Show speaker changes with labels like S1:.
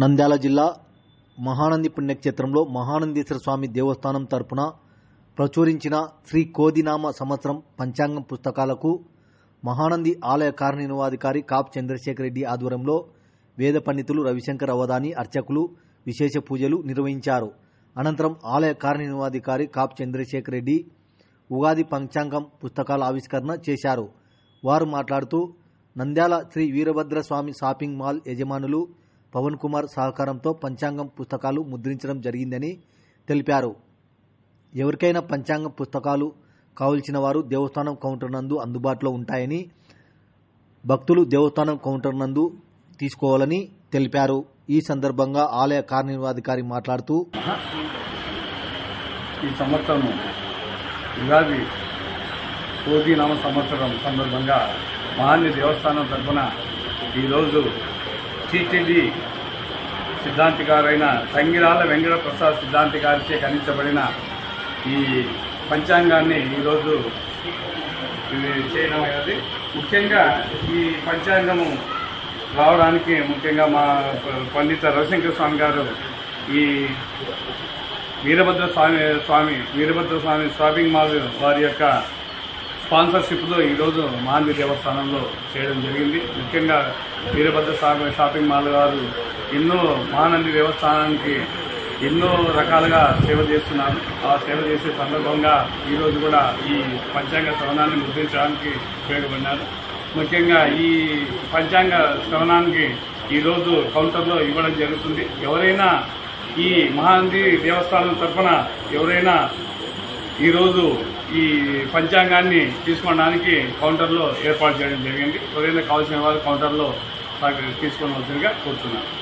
S1: నంద్యాల జిల్లా మహానంది పుణ్యక్షేత్రంలో మహానందీశ్వర స్వామి దేవస్థానం తరపున ప్రచురించిన శ్రీ కోదినామ సంవత్సరం పంచాంగం పుస్తకాలకు మహానంది ఆలయ కార్యనిర్వాధికారి కాప్ చంద్రశేఖర్ రెడ్డి ఆధ్వర్యంలో వేద పండితులు రవిశంకర్ అవధాని అర్చకులు విశేష పూజలు నిర్వహించారు. అనంతరం ఆలయ కార్యనిర్వాధికారి కాప్ చంద్రశేఖర్ రెడ్డి ఉగాది పంచాంగం పుస్తకాల ఆవిష్కరణ చేశారు. వారు మాట్లాడుతూ నంద్యాల శ్రీ వీరభద్ర స్వామి షాపింగ్ మాల్ యజమానులు పవన్ కుమార్ సహకారంతో పంచాంగం పుస్తకాలు ముద్రించడం జరిగిందని తెలిపారు. ఎవరికైనా పంచాంగం పుస్తకాలు కావలసిన వారు దేవస్థానం కౌంటర్ నందు అందుబాటులో ఉంటాయని భక్తులు దేవస్థానం కౌంటర్ నందు తీసుకోవాలని తెలిపారు. ఈ సందర్భంగా ఆలయ కార్యనిర్వాధికారి మాట్లాడుతూ
S2: ఈ సంవత్సరం ఉగాది కోది నామ సంవత్సరం సందర్భంగా మహాన్ని దేవస్థానం తరఫున ఈరోజు టీటీడీ సిద్ధాంతి గారైన తంగిరాల వెంకట ప్రసాద్ సిద్ధాంతి గారిచే గణించబడిన ఈ పంచాంగాన్ని ఈరోజు చేయడం అనేది. ముఖ్యంగా ఈ పంచాంగము రావడానికి ముఖ్యంగా మా పండిత రవిశంకర స్వామి గారు ఈ వీరభద్ర స్వామి స్వామి వీరభద్ర స్వామి షాపింగ్ మాల్ వారి యొక్క స్పాన్సర్షిప్లో ఈరోజు మహాంది దేవస్థానంలో చేయడం జరిగింది. ముఖ్యంగా వీరభద్ర స్వామి షాపింగ్ మాల్ గారు ఎన్నో మహానంది దేవస్థానానికి ఎన్నో రకాలుగా సేవ చేస్తున్నారు. ఆ సేవ చేసే సందర్భంగా ఈరోజు కూడా ఈ పంచాంగ శ్రవణాన్ని ముద్రించడానికి ఉపయోగపడినారు. ముఖ్యంగా ఈ పంచాంగ శ్రవణానికి ఈరోజు కౌంటర్లో ఇవ్వడం జరుగుతుంది. ఎవరైనా ఈ మహానంది దేవస్థానం తరఫున ఎవరైనా ఈరోజు ఈ పంచాంగాన్ని తీసుకోవడానికి కౌంటర్లో ఏర్పాటు చేయడం జరిగింది. ఎవరైనా కావాల్సిన వారు కౌంటర్లో తీసుకొని వచ్చినగా కోరుతున్నాను.